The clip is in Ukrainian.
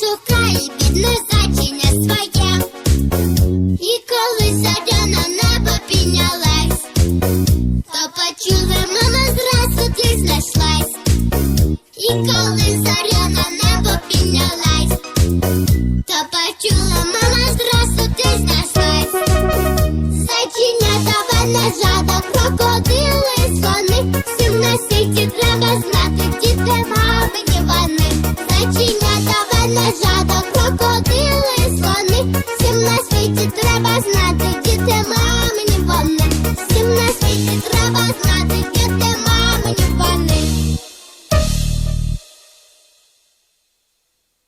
шукає бідне зачиня своє. І коли зоря на небо піднялась, то почула, мама зразу ти знайшлась. І коли зоря на небо піднялась, то почула мама зразу ти знайшлась. Зачиня тебе не жадок. сторони, всім на світі треба знати діти.